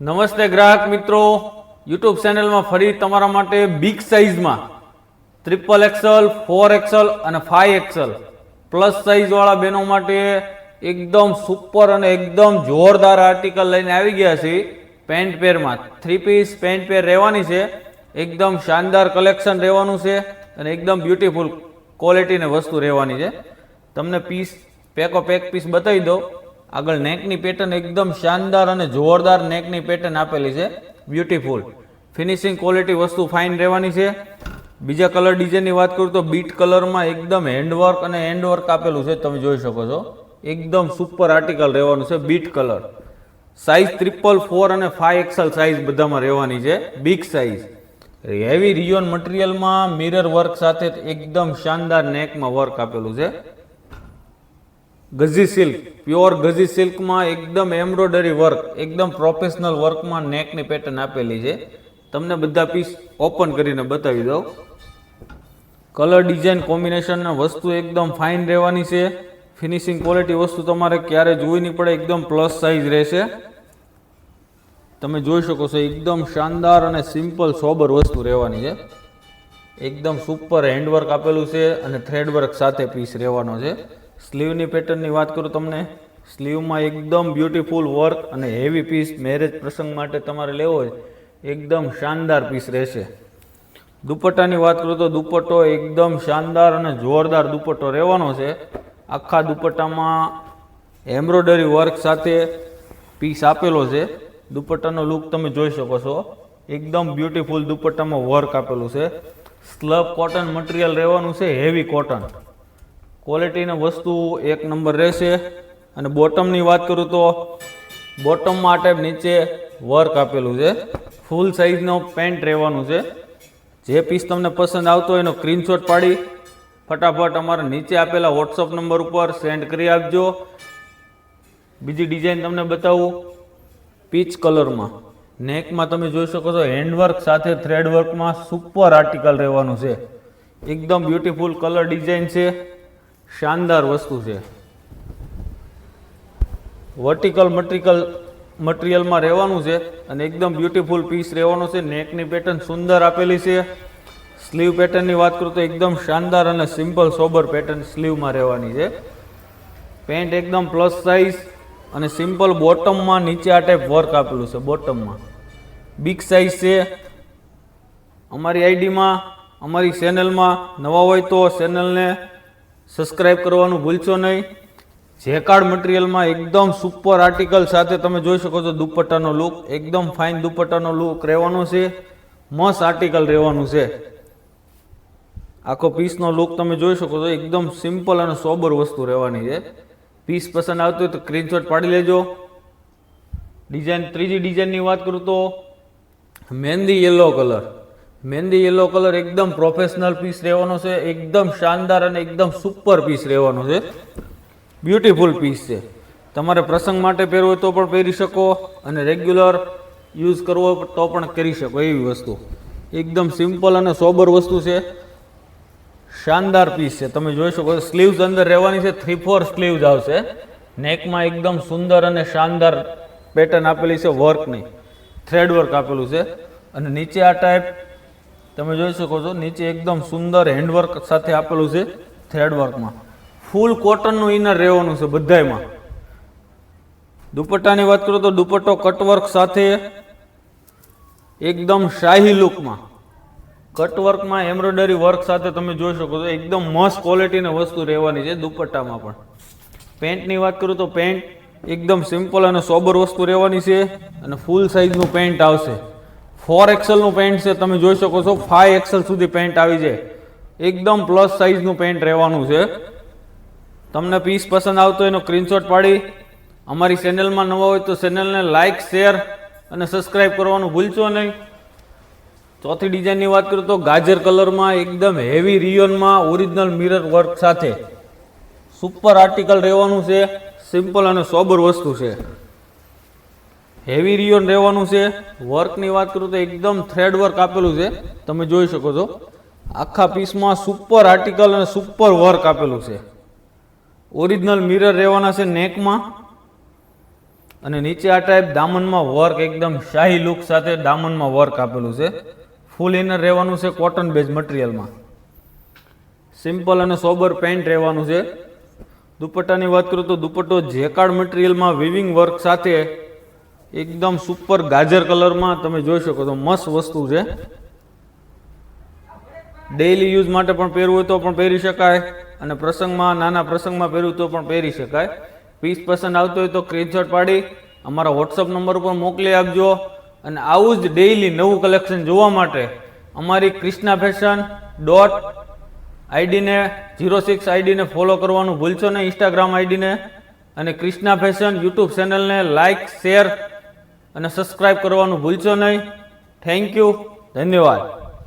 નમસ્તે ગ્રાહક મિત્રો. યુટ્યુબ ચેનલમાં ફરી તમારા માટે બિગ સાઇઝમાં ટ્રિપલ એક્સલ ફોર એક્સલ અને ફાઈવ એક્સલ પ્લસ સાઇઝવાળા બહેનો માટે એકદમ સુપર અને એકદમ જોરદાર આર્ટિકલ લઈને આવી ગયા છે. પેન્ટ પેરમાં થ્રી પીસ પેન્ટ પેર રહેવાની છે. એકદમ શાનદાર કલેક્શન રહેવાનું છે અને એકદમ બ્યુટીફુલ ક્વોલિટીની વસ્તુ રહેવાની છે. તમને પીસ પેકો પેક પીસ બતાવી દો આગળ નેકની પેટર્ન એકદમ શાનદાર અને જોરદાર નેકની પેટર્ન આપેલી છે. બ્યુટીફુલ ફિનિશિંગ ક્વોલિટી વસ્તુ ફાઇન રહેવાની છે. બીજા કલર ડિઝાઇનની વાત કરું તો બીટ કલરમાં એકદમ હેન્ડવર્ક અને હેન્ડવર્ક આપેલું છે, તમે જોઈ શકો છો. એકદમ સુપર આર્ટિકલ રહેવાનું છે beet colour size triple four અને ફાઈવ એક્સલ સાઇઝ બધામાં રહેવાની છે બિગ સાઇઝ હેવી રિયોન મટીરિયલમાં મિરર વર્ક સાથે એકદમ શાનદાર નેકમાં વર્ક આપેલું છે. ગઝી સિલ્ક, પ્યોર ગઝી સિલ્કમાં એકદમ એમ્બ્રોડરી વર્ક, એકદમ પ્રોફેશનલ વર્કમાં નેકની પેટર્ન આપેલી છે. તમને બધા પીસ ઓપન કરીને બતાવી દઉં. કલર ડિઝાઇન કોમ્બિનેશનના વસ્તુ એકદમ ફાઇન રહેવાની છે. ફિનિશિંગ ક્વોલિટી વસ્તુ તમારે ક્યારે જોવી નહીં પડે એકદમ પ્લસ સાઇઝ રહેશે. તમે જોઈ શકો છો એકદમ શાનદાર અને સિમ્પલ સોબર વસ્તુ રહેવાની છે. એકદમ સુપર હેન્ડવર્ક આપેલું છે અને થ્રેડ વર્ક સાથે પીસ રહેવાનો છે. સ્લીવની પેટર્નની વાત કરું તમને, સ્લીવમાં એકદમ બ્યુટીફુલ વર્ક અને હેવી પીસ મેરેજ પ્રસંગ માટે તમારે લેવો હોય, એકદમ શાનદાર પીસ રહેશે. દુપટ્ટાની વાત કરું તો દુપટ્ટો એકદમ શાનદાર અને જોરદાર દુપટ્ટો રહેવાનો છે. આખા દુપટ્ટામાં એમ્બ્રોડરી વર્ક સાથે પીસ આપેલો છે. દુપટ્ટાનો લુક તમે જોઈ શકો છો. એકદમ બ્યુટીફુલ દુપટ્ટામાં વર્ક આપેલું છે. સ્લબ કોટન મટીરિયલ રહેવાનું છે હેવી કોટન ક્વોલિટીની વસ્તુ એક નંબર રહેશે. અને બોટમની વાત કરું તો બોટમમાં આ ટાઈપ નીચે વર્ક આપેલું છે. ફૂલ સાઇઝનો પેન્ટ રહેવાનું છે. જે પીસ તમને પસંદ આવતો હોય એનો સ્ક્રીનશોટ પાડી. ફટાફટ અમારા નીચે આપેલા વોટ્સઅપ નંબર ઉપર સેન્ડ કરી આપજો. બીજી ડિઝાઇન તમને બતાવું. પીચ કલરમાં નેકમાં તમે જોઈ શકો છો હેન્ડવર્ક સાથે થ્રેડ વર્કમાં સુપર આર્ટિકલ રહેવાનું છે. એકદમ બ્યુટીફુલ કલર ડિઝાઇન છે. શાનદાર વસ્તુ છે. વર્ટિકલ મટ્રિકલ મટીરિયલમાં રહેવાનું છે અને એકદમ બ્યુટીફુલ પીસ રહેવાનો છે. નેકની પેટર્ન સુંદર આપેલી છે. સ્લીવ પેટર્નની વાત કરું તો એકદમ શાનદાર અને સિમ્પલ સોબર પેટર્ન સ્લીવમાં રહેવાની છે. પેન્ટ એકદમ પ્લસ સાઇઝ અને સિમ્પલ બોટમમાં નીચે આ ટાઈપ વર્ક આપેલું છે બોટમમાં બિગ સાઇઝ છે. અમારી આઈડીમાં અમારી ચેનલમાં નવા હોય તો ચેનલને સબસ્ક્રાઇબ કરવાનું ભૂલશો નહીં. જેકાર્ડ મટીરિયલમાં એકદમ સુપર આર્ટિકલ સાથે તમે જોઈ શકો છો દુપટ્ટાનો લુક એકદમ ફાઇન દુપટ્ટાનો લુક રહેવાનો છે. મસ્ત આર્ટિકલ રહેવાનું છે. આખો પીસનો લુક તમે જોઈ શકો છો. એકદમ સિમ્પલ અને સોબર વસ્તુ રહેવાની છે. પીસ પસંદ આવતું હોય તો સ્ક્રીનશોટ પાડી લેજો. ડિઝાઇન ત્રીજી ડિઝાઇનની વાત કરું તો, mehndi yellow colour mehndi yellow colour એકદમ પ્રોફેશનલ પીસ રહેવાનો છે, એકદમ શાનદાર અને એકદમ સુપર પીસ રહેવાનો છે. બ્યુટીફુલ પીસ છે. તમારે પ્રસંગ માટે પહેરવો તો પણ પહેરી શકો અને રેગ્યુલર યુઝ કરવો તો પણ કરી શકો એવી વસ્તુ. એકદમ સિમ્પલ અને સોબર વસ્તુ છે. શાનદાર પીસ છે. તમે જોઈ શકો સ્લીવ્સ અંદર રહેવાની છે થ્રી ફોર સ્લીવ્સ આવશે. નેકમાં એકદમ સુંદર અને શાનદાર પેટર્ન આપેલી છે વર્કની થ્રેડ વર્ક આપેલું છે. અને નીચે આ ટાઈપ તમે જોઈ શકો છો, નીચે એકદમ સુંદર હેન્ડવર્ક સાથે આપેલું છે થ્રેડવર્કમાં ફૂલ કોટનનું ઇનર રહેવાનું છે બધાયમાં. દુપટ્ટાની વાત કરું તો દુપટ્ટો કટવર્ક સાથે એકદમ શાહી લુકમાં કટવર્કમાં એમ્બ્રોઇડરી વર્ક સાથે તમે જોઈ શકો છો, એકદમ મસ્ત ક્વોલિટીની વસ્તુ રહેવાની છે દુપટ્ટામાં પણ. પેન્ટની વાત કરું તો પેન્ટ એકદમ સિમ્પલ અને સોબર વસ્તુ રહેવાની છે અને ફૂલ સાઇઝનું પેન્ટ આવશે. ફોર એક્સલનું પેન્ટ છે, તમે જોઈ શકો છો ફાઈવ એક્સલ સુધી પેન્ટ આવી જાય એકદમ પ્લસ સાઇઝનું પેન્ટ રહેવાનું છે. તમને પીસ પસંદ આવતો એનો સ્ક્રીનશોટ પાડી. અમારી ચેનલમાં નવા હોય તો ચેનલને લાઇક શેર અને સબસ્ક્રાઇબ કરવાનું ભૂલશો નહીં. ચોથી ડિઝાઇનની વાત કરું તો ગાજર કલરમાં એકદમ હેવી રિયોનમાં ઓરિજિનલ મિરર વર્ક સાથે. સુપર આર્ટિકલ રહેવાનું છે સિમ્પલ અને સોબર વસ્તુ છે. હેવી રિયોન રહેવાનું છે. વર્કની વાત કરું તો એકદમ થ્રેડ વર્ક આપેલું છે. તમે જોઈ શકો છો. આખા પીસમાં સુપર આર્ટિકલ અને સુપર વર્ક આપેલું છે. ઓરિજિનલ મિરર રહેવાના છે નેકમાં અને નીચે આ ટાઈપ દામનમાં વર્ક એકદમ શાહી લુક સાથે દામનમાં વર્ક આપેલું છે. ફૂલ ઇનર રહેવાનું છે કોટન બેઝ મટીરિયલમાં સિમ્પલ અને સોબર પેન્ટ રહેવાનું છે. દુપટ્ટાની વાત કરું તો દુપટ્ટો જેકાર્ડ મટીરિયલમાં વિવિંગ વર્ક સાથે એકદમ સુપર ગાજર કલરમાં તમે જોઈ શકો તો મસ્ત વસ્તુ છે. ડેઈલી યુઝ માટે પણ પહેરવું હોય તો પણ પહેરી શકાય અને પ્રસંગમાં, નાના પ્રસંગમાં પહેરવું તો પણ પહેરી શકાય. પીસ પસંદ આવતો હોય તો સ્ક્રીનશોટ પાડી, અમારા વોટ્સઅપ નંબર ઉપર મોકલી આપજો. અને આવું જ ડેઈલી નવું કલેક્શન જોવા માટે અમારી ક્રિષ્ના ફેશન ડોટ આઈડીને જીરો સિક્સ આઈડીને ફોલો કરવાનું ભૂલશો નહીં ઇન્સ્ટાગ્રામ આઈડીને અને ક્રિષ્ના ફેશન યુટ્યુબ ચેનલને લાઇક શેર અને સબસ્ક્રાઇબ કરવાનું ભૂલશો નહીં. થેન્ક યુ ધન્યવાદ.